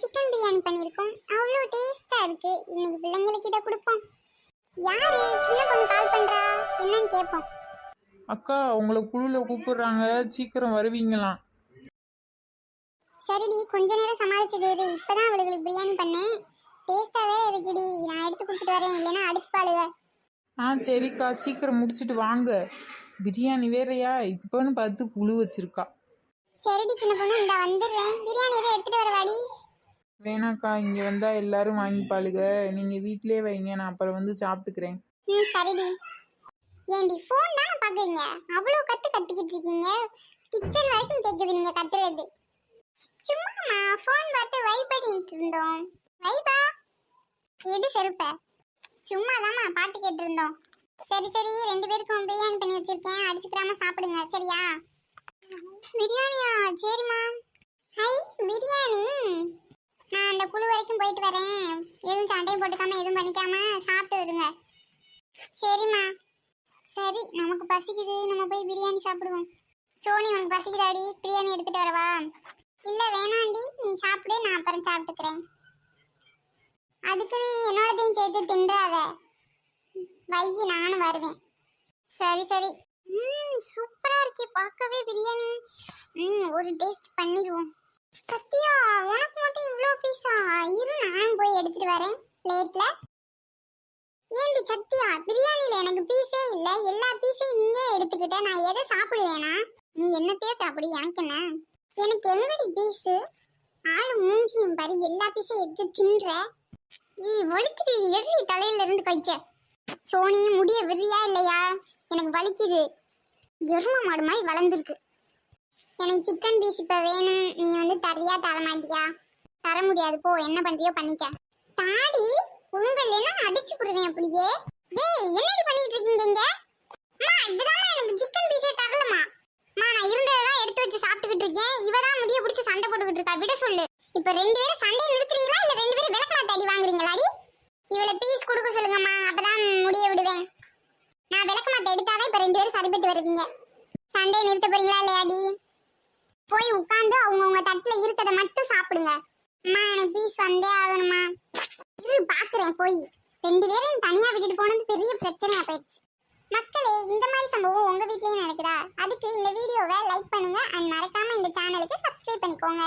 Chicken biryani பண்ணியிருக்கோம். அவ்வளோ டேஸ்டா இருக்கு. இன்னைக்கு பிள்ளைங்களுக்கு இதை கொடுப்போம். யாரு சின்ன பொண்ணு கால் பண்றா? என்னன்னு கேட்போம் அக்கா உங்களை குழுவில் கூப்பிடுறாங்க. சீக்கிரம் வருவீங்களாம் சரிடி கொஞ்ச நேரம் சமாளிச்சுட்டு இரு. இப்பதான் அவளுக்கு பிரியாணி பண்ணேன். டேஸ்டா வேற இருக்குடி. நான் எடுத்து கொடுத்துட்டு வரேன். இல்லைன்னா அடிச்சு பாளுங்க ஆ சரிக்கா. சீக்கிரம் முடிச்சிட்டு வாங்க. பிரியாணி வேறயா? இப்போன்னு பார்த்து குழு வச்சிருக்கா. சரிடி சின்ன பொண்ணு இந்த வந்துடுறேன். பிரியாணி எதுவும் எடுத்துட்டு வர வாடி வேணாக்கா இங்கே வந்தால் எல்லாரும் வாங்கிப்பாளுங்க நீங்கள் வீட்லயே வைங்க நான் அப்புறம் வந்து சாப்பிட்டுக்கிறேன். ம் சரிடி. ஏண்டி ஃபோன் தானே பார்க்குறீங்க அவ்வளோ கற்று கத்திக்கிட்டு இருக்கீங்க. கிச்சன் வரைக்கும் கேட்குது நீங்கள் கத்துறது. சும்மாம்மா ஃபோன் பார்த்து வைப் இருந்தோம். வைபா எடு செருப்ப. சும்மா தாம்மா பாட்டு கேட்டிருந்தோம். சரி சரி ரெண்டு பேருக்கும் பிரியாணி பண்ணி வச்சிருக்கேன். அடிச்சுக்கிறாம சாப்பிடுங்க சரியா? பிரியாணியா? சரிம்மா. ஹை பிரியாணி. நான் அந்த குழு வரைக்கும் போயிட்டு வரேன். எதுவும் சண்டையும் போட்டுக்காம எதுவும் பண்ணிக்காம சாப்பிட்டு வருங்க சரிம்மா. சரி நமக்கு பசிக்குது. நம்ம போய் பிரியாணி சாப்பிடுவோம். சோனி உனக்கு பசிக்குதாடி? பிரியாணி எடுத்துட்டு வரவா? இல்லை வேணாண்டி. நீ சாப்பிடு நான் அப்புறம் சாப்பிட்டுக்கிறேன். அதுக்கு நீ என்னோடதையும் சேர்த்து தின்றாத. வைகி நானும் வருவேன். சரி சரி. ம் சூப்பராக இருக்கே பார்க்கவே பிரியாணி. ம் ஒரு டேஸ்ட் பண்ணிடுவோம். சத்யா உனக்கு இவ்வளோ பீஸா? இரு நான் போய் எடுத்துட்டு வரேன். பிளேட்ல ஏண்டி சத்யா பிரியாணியில எனக்கு பீஸே இல்ல. எல்லா பீஸையும் நீயே எடுத்துக்கிட்ட. நான் எதை சாப்பிடுவேனா? நீ என்னத்தையோ சாப்பிடு எனக்கு என்ன? எனக்கு எங்கடி பீஸு? ஆளு மூஞ்சியும் பாரு எல்லா பீஸையும் எடுத்து தின்ற. ஈ வலிக்குது. எரி தலையில இருந்து கைக்க சோனி முடிய விரியா இல்லையா? எனக்கு வலிக்குது. எரும மாடு மாதிரி வளர்ந்துருக்கு. எனக்கு சிக்கன் பீஸ் இப்போ வேணும். நீ வந்து தரியா தர மாட்டியா? தர முடியாது. போ என்ன பண்றியோ பண்ணிக்க. தாடி உங்கள் என்ன அடிச்சு புடுவேன் அப்படியே ஏய் என்னடி பண்ணிட்டு இருக்கீங்க இங்க? அம்மா இதுதான் எனக்கு சிக்கன் பீஸே தரலமா அம்மா நான் இருந்ததெல்லாம் எடுத்து வச்சு சாப்பிட்டுக்கிட்டு இருக்கேன். இவ தான் முடிய பிடிச்சி சண்டை போட்டுக்கிட்டு இருக்கா. விட சொல்லு. இப்ப ரெண்டு பேரும் சண்டை நிறுத்துறீங்களா? இல்ல ரெண்டு பேரும் விளக்கமா தாடி வாங்குறீங்களாடி? இவளை பீஸ் கொடுக்க சொல்லுங்கம்மா. அப்பதான் முடிய விடுவேன். நான் விளக்கு மாத்த எடுத்தாதான் இப்ப ரெண்டு பேரும் சரிபட்டு வருவீங்க. சண்டையை நிறுத்த போறீங்களா இல்லையாடி? போய் உட்காந்து அவங்கவுங்க தட்டுல இருக்கதை மட்டும் சாப்பிடுங்க. அம்மா எனக்கு பீஸ் வந்தே ஆகணுமா இரு பாக்குறேன் போய். ரெண்டு பேரையும் தனியா விட்டுட்டு போனது பெரிய பிரச்சனையா போயிடுச்சு. மக்களே இந்த மாதிரி சம்பவம் உங்க வீட்லயும் நடக்குதா? அதுக்கு இந்த வீடியோவை லைக் பண்ணுங்க. அண்ட் மறக்காம இந்த சேனலுக்கு சப்ஸ்கிரைப் பண்ணிக்கோங்க.